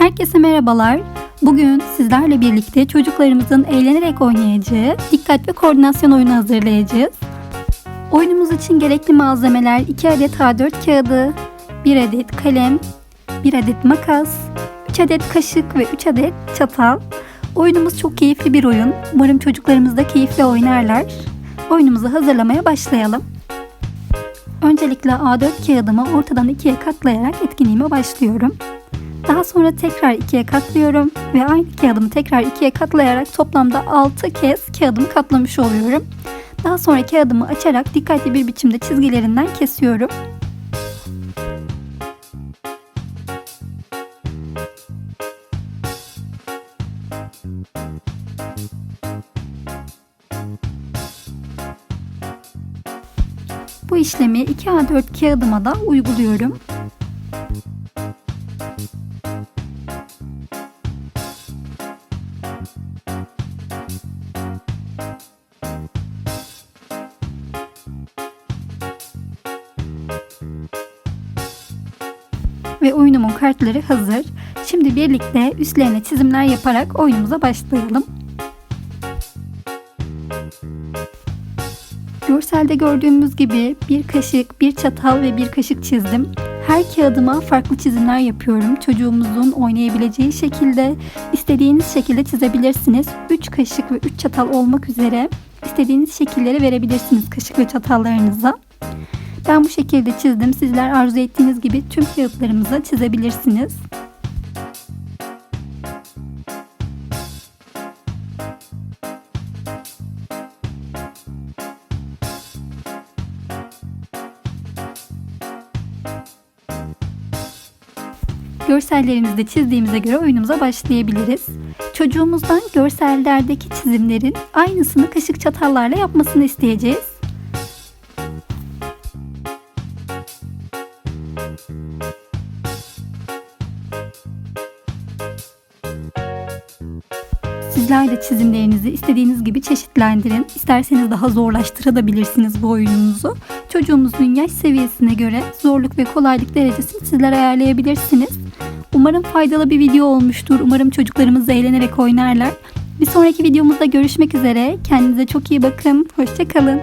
Herkese merhabalar. Bugün sizlerle birlikte çocuklarımızın eğlenerek oynayacağı dikkat ve koordinasyon oyunu hazırlayacağız. Oyunumuz için gerekli malzemeler 2 adet A4 kağıdı, 1 adet kalem, 1 adet makas, 3 adet kaşık ve 3 adet çatal. Oyunumuz çok keyifli bir oyun. Umarım çocuklarımız da keyifle oynarlar. Oyunumuzu hazırlamaya başlayalım. Öncelikle A4 kağıdımı ortadan ikiye katlayarak etkinliğime başlıyorum. Daha sonra tekrar ikiye katlıyorum ve aynı kağıdımı tekrar ikiye katlayarak toplamda 6 kez kağıdımı katlamış oluyorum. Daha sonra kağıdımı açarak dikkatli bir biçimde çizgilerinden kesiyorum. Bu işlemi 2 A4 kağıdıma da uyguluyorum. Ve oyunumun kartları hazır. Şimdi birlikte üstlerine çizimler yaparak oyunumuza başlayalım. Görselde gördüğümüz gibi bir kaşık, bir çatal ve bir kaşık çizdim. Her kağıdıma farklı çizimler yapıyorum. Çocuğumuzun oynayabileceği şekilde, istediğiniz şekilde çizebilirsiniz. 3 kaşık ve 3 çatal olmak üzere istediğiniz şekilleri verebilirsiniz kaşık ve çatallarınıza. Ben bu şekilde çizdim. Sizler arzu ettiğiniz gibi tüm kağıtlarımıza çizebilirsiniz. Görsellerimizi de çizdiğimize göre oyunumuza başlayabiliriz. Çocuğumuzdan görsellerdeki çizimlerin aynısını kaşık çatallarla yapmasını isteyeceğiz. Sizler de çizimlerinizi istediğiniz gibi çeşitlendirin. İsterseniz daha zorlaştırabilirsiniz bu oyununuzu. Çocuğumuzun yaş seviyesine göre zorluk ve kolaylık derecesini sizler ayarlayabilirsiniz. Umarım faydalı bir video olmuştur. Umarım çocuklarımız eğlenerek oynarlar. Bir sonraki videomuzda görüşmek üzere. Kendinize çok iyi bakın. Hoşçakalın.